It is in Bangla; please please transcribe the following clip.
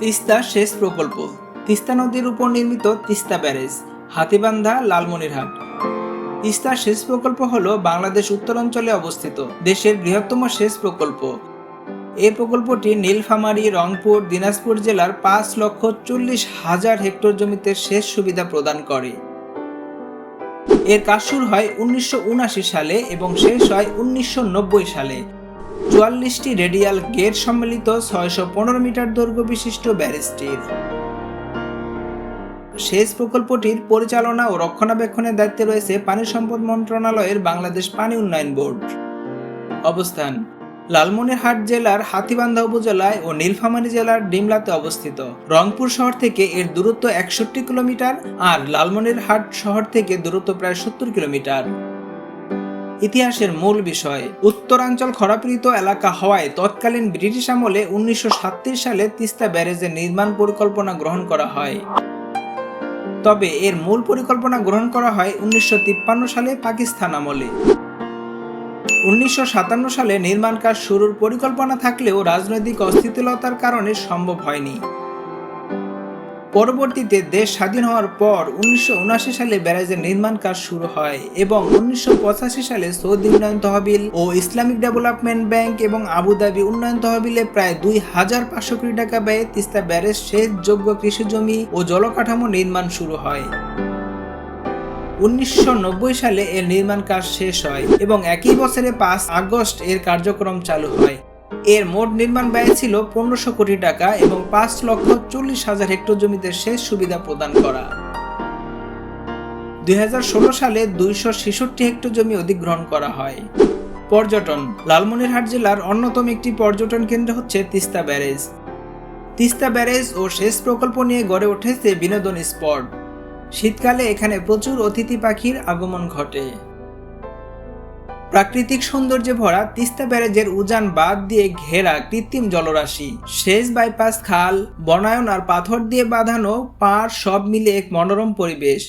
তিস্তা সেচ প্রকল্প। তিস্তা নদীর উপর নির্মিত তিস্তা ব্যারেজ, হাতিবান্ধা, লালমনিরহাট। তিস্তা সেচ প্রকল্প হল বাংলাদেশ উত্তরাঞ্চলে অবস্থিত দেশের বৃহত্তম সেচ প্রকল্প। এই প্রকল্পটি নীলফামারী, রংপুর, দিনাজপুর জেলার পাঁচ লক্ষ চল্লিশ হাজার হেক্টর জমিতে সেচ সুবিধা প্রদান করে। এর কাজ শুরু হয় উনিশশো সালে এবং শেষ হয় উনিশশো নব্বই সালে। চুয়াল্লিশটি রেডিয়াল গেট সম্মিলিত ছয়শো পনেরো মিটার দৈর্ঘ্য বিশিষ্ট ব্যারিস্টির। সেচ প্রকল্পটির পরিচালনা ও রক্ষণাবেক্ষণের দায়িত্বে রয়েছে পানি সম্পদ মন্ত্রণালয়ের বাংলাদেশ পানি উন্নয়ন বোর্ড। অবস্থান, লালমনিরহাট জেলার হাতিবান্ধা উপজেলায় ও নীলফামারী জেলার ডিমলাতে অবস্থিত। রংপুর শহর থেকে এর দূরত্ব একষট্টি কিলোমিটার আর লালমনিরহাট শহর থেকে দূরত্ব প্রায় সত্তর কিলোমিটার। ইতিহাসের মূল বিষয়। উত্তরাঞ্চল খরাপীড়িত এলাকা হওয়ায় তৎকালীন ব্রিটিশ আমলে উনিশশো সালে তিস্তা ব্যারেজের নির্মাণ পরিকল্পনা গ্রহণ করা হয়। তবে এর মূল পরিকল্পনা গ্রহণ করা হয় উনিশশো তিপ্পান্ন সালে পাকিস্তান আমলে। উনিশশো সাতান্ন সালে নির্মাণ কাজ শুরুর পরিকল্পনা থাকলেও রাজনৈতিক অস্থিতিলতার কারণে সম্ভব হয়নি। পরবর্তীতে দেশ স্বাধীন হওয়ার পর উনিশশো সালে ব্যারাজের নির্মাণ কাজ শুরু হয় এবং উনিশশো পঁচাশি সালে সৌদি উন্নয়ন তহবিল ও ইসলামিক ডেভেলপমেন্ট ব্যাংক এবং আবুধাবি উন্নয়ন তহবিলে প্রায় দুই হাজার পাঁচশো কোটি টাকা ব্যয়ে তিস্তা ব্যারেজ সেচ যোগ্য কৃষি জমি ও জলকাঠামো নির্মাণ শুরু হয়। উনিশশো নব্বই সালে এর নির্মাণ কাজ শেষ হয় এবং একই বছরে পাঁচ আগস্ট এর কার্যক্রম চালু হয়। এর মোট নির্মাণ ব্যয় ছিল পনেরোশো কোটি টাকা এবং পাঁচ লক্ষ চল্লিশ হাজার হেক্টর জমিতে সেচ সুবিধা প্রদান করা। দুই হাজার ষোলো সালে দুইশো ছেষট্টি হেক্টর জমি অধিগ্রহণ করা হয়। পর্যটন, লালমনিরহাট জেলার অন্যতম একটি পর্যটন কেন্দ্র হচ্ছে তিস্তা ব্যারেজ। তিস্তা ব্যারেজ ও সেচ প্রকল্প নিয়ে গড়ে উঠেছে বিনোদন স্পট। শীতকালে এখানে প্রচুর অতিথি পাখির আগমন ঘটে। প্রাকৃতিক সৌন্দর্যে ভরা তিস্তা ব্যারেজের উজান বাদ দিয়ে ঘেরা কৃত্রিম জলরাশি। শেষ বাইপাস খাল, বনায়ন আর পাথর দিয়ে বাঁধানো পাড় সব মিলে এক মনোরম পরিবেশ।